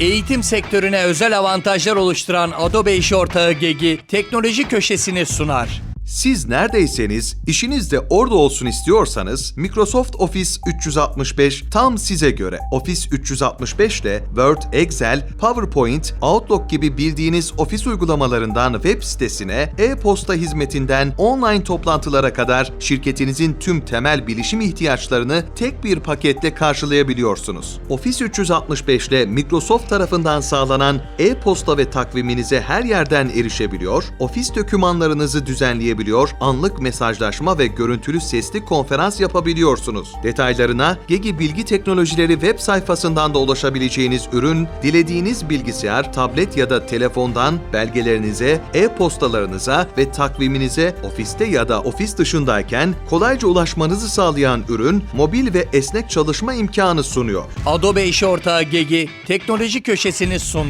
Eğitim sektörüne özel avantajlar oluşturan Adobe İş Ortağı GEG'i teknoloji köşesini sunar. Siz neredeyseniz, işiniz de orada olsun istiyorsanız Microsoft Office 365 tam size göre. Office 365 ile Word, Excel, PowerPoint, Outlook gibi bildiğiniz ofis uygulamalarından web sitesine, e-posta hizmetinden online toplantılara kadar şirketinizin tüm temel bilişim ihtiyaçlarını tek bir paketle karşılayabiliyorsunuz. Office 365 ile Microsoft tarafından sağlanan e-posta ve takviminize her yerden erişebiliyor, ofis dokümanlarınızı düzenleyebiliyor, anlık mesajlaşma ve görüntülü sesli konferans yapabiliyorsunuz. Detaylarına Gegi Bilgi Teknolojileri web sayfasından da ulaşabileceğiniz ürün, dilediğiniz bilgisayar, tablet ya da telefondan belgelerinize, e-postalarınıza ve takviminize ofiste ya da ofis dışındayken kolayca ulaşmanızı sağlayan ürün, mobil ve esnek çalışma imkanı sunuyor. Adobe İş Ortağı GEG'i teknoloji köşesini sundu.